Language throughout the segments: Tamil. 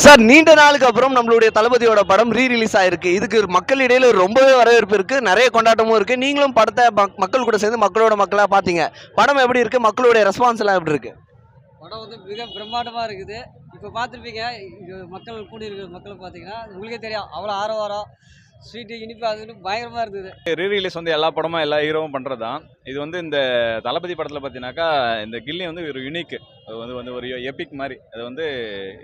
சார் நீண்ட நாளுக்கு அப்புறம் நம்மளுடைய தளபதியோட படம் ரீ ரிலீஸ் ஆயிருக்கு. இதுக்கு மக்களிடையில ரொம்பவே வரவேற்பு இருக்கு. நிறைய கொண்டாட்டமும் இருக்கு. நீங்களும் படத்தை மக்- மக்கள் கூட சேர்ந்து மக்களோட மக்களா பாத்தீங்க. படம் எப்படி இருக்கு? மக்களுடைய ரெஸ்பான்ஸ் எல்லாம் எப்படி இருக்கு? படம் வந்து மிக பிரம்மாண்டமாக இருக்குது. இப்போ பார்த்துருப்பீங்க இங்கே மக்கள் கூடி இருக்கிற மக்களை பார்த்தீங்கன்னா உங்களுக்கே தெரியும். அவ்வளோ ஆரவாரம் ஸ்வீட்டு இனிப்பு அது பயங்கரமாக இருந்தது. ரீ ரிலீஸ் வந்து எல்லா படமும் எல்லா ஹீரோவும் பண்ணுறது தான் இது வந்து இந்த தளபதி படத்தில் பார்த்தீங்கன்னாக்கா இந்த கில்லி வந்து ஒரு யூனிக் அது வந்து வந்து ஒரு எபிக் மாதிரி. அது வந்து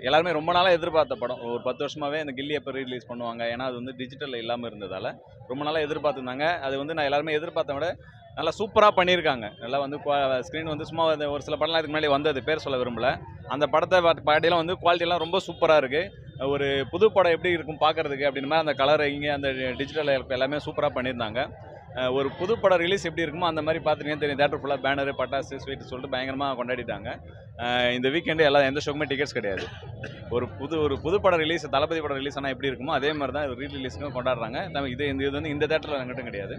எல்லாருமே ரொம்ப நாளாக எதிர்பார்த்த படம். ஒரு பத்து வருஷமாகவே இந்த கில்லி எப்போ ரிலீஸ் பண்ணுவாங்க. ஏன்னா அது வந்து டிஜிட்டலில் இல்லாமல் இருந்ததால் ரொம்ப நாளாக எதிர்பார்த்துருந்தாங்க. அது வந்து நான் எல்லாருமே எதிர்பார்த்த விட நல்லா சூப்பராக பண்ணியிருக்காங்க. நல்லா வந்து ஸ்க்ரீன் வந்து சும்மா ஒரு சில படம்லாம் இதுக்கு முன்னாடி வந்தது. பேர் சொல்ல விரும்பல. அந்த படத்தை பாட்டு- வந்து குவாலிட்டியெல்லாம் ரொம்ப சூப்பராக இருக்குது ஒரு புது படம் எப்படி இருக்கும் பார்க்கறதுக்கு அப்படின்னு மாதிரி அந்த கலர் இங்கே அந்த டிஜிட்டல் எல்லாமே சூப்பராக பண்ணியிருந்தாங்க. ஒரு புது படம் ரிலீஸ் எப்படி இருக்குமோ அந்த மாதிரி பார்த்துருக்கேன் தெரியும். தேட்டர் ஃபுல்லாக பேனரு பட்டாசு ஸ்வீட் சொல்லிட்டு பயங்கரமாக கொண்டாடிட்டாங்க. இந்த வீக்கெண்டு எல்லா எந்த ஷோக்குமே டிக்கெட்ஸ் கிடையாது. ஒரு புது ஒரு புது படம் ரிலீஸ் தளபதி படம் ரிலீஸ் ஆனால் எப்படி இருக்குமோ அதே மாதிரி தான் ரீ ரிலீஸுக்கும் கொண்டாடுறாங்க. இது இந்த இது வந்து இந்த தேட்டரில் எங்கிட்ட கிடையாது.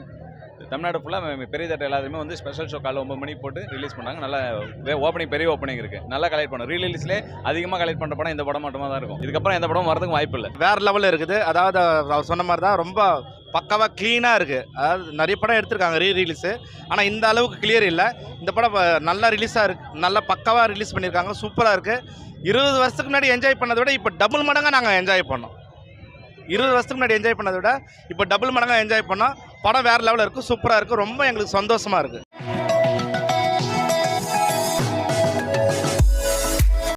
தமிழ்நாடு ஃபுல்லாக பெரிய தேட்டர் எல்லாத்தையுமே வந்து ஸ்பெஷல் ஷோ காலைல ஒம்பது மணிக்கு போட்டு ரிலீஸ் பண்ணாங்க. நல்லா ஓப்பனிங் பெரிய ஓப்பனிங் இருக்குது நல்லா கலெக்ட் பண்ணும். ரீ ரிலீஸ்லேயே அதிகமாக கலெக்ட் பண்ணுற படம் இந்த படம் மட்டுமா தான் இருக்கும். இதுக்கப்புறம் எந்த படம் வரதுக்கு வாய்ப்பு இல்லை. வேற லெவலில் இருக்குது. அதாவது அவர் சொன்ன மாதிரி தான் ரொம்ப பக்காவாக க்ளீனாக இருக்குது அதாவது நிறைய படம் எடுத்திருக்காங்க ரீ ரிலீஸு ஆனால் இந்த அளவுக்கு கிளியர் இல்லை. இந்த படம் நல்லா ரிலீஸாக இருக்கு. நல்லா பக்காவாக ரிலீஸ் பண்ணியிருக்காங்க. சூப்பராக இருக்குது இருபது வருஷத்துக்கு முன்னாடி என்ஜாய் பண்ணதை விட இப்போ டபுள் மடங்காக நாங்கள் என்ஜாய் பண்ணோம். இருபது வருஷத்துக்கு முன்னாடி என்ஜாய் பண்ணதை விட இப்போ டபுள் மடங்காக என்ஜாய் பண்ணோம் படம் வேறு லெவலில் இருக்குது சூப்பராக இருக்குது ரொம்ப எங்களுக்கு சந்தோஷமாக இருக்குது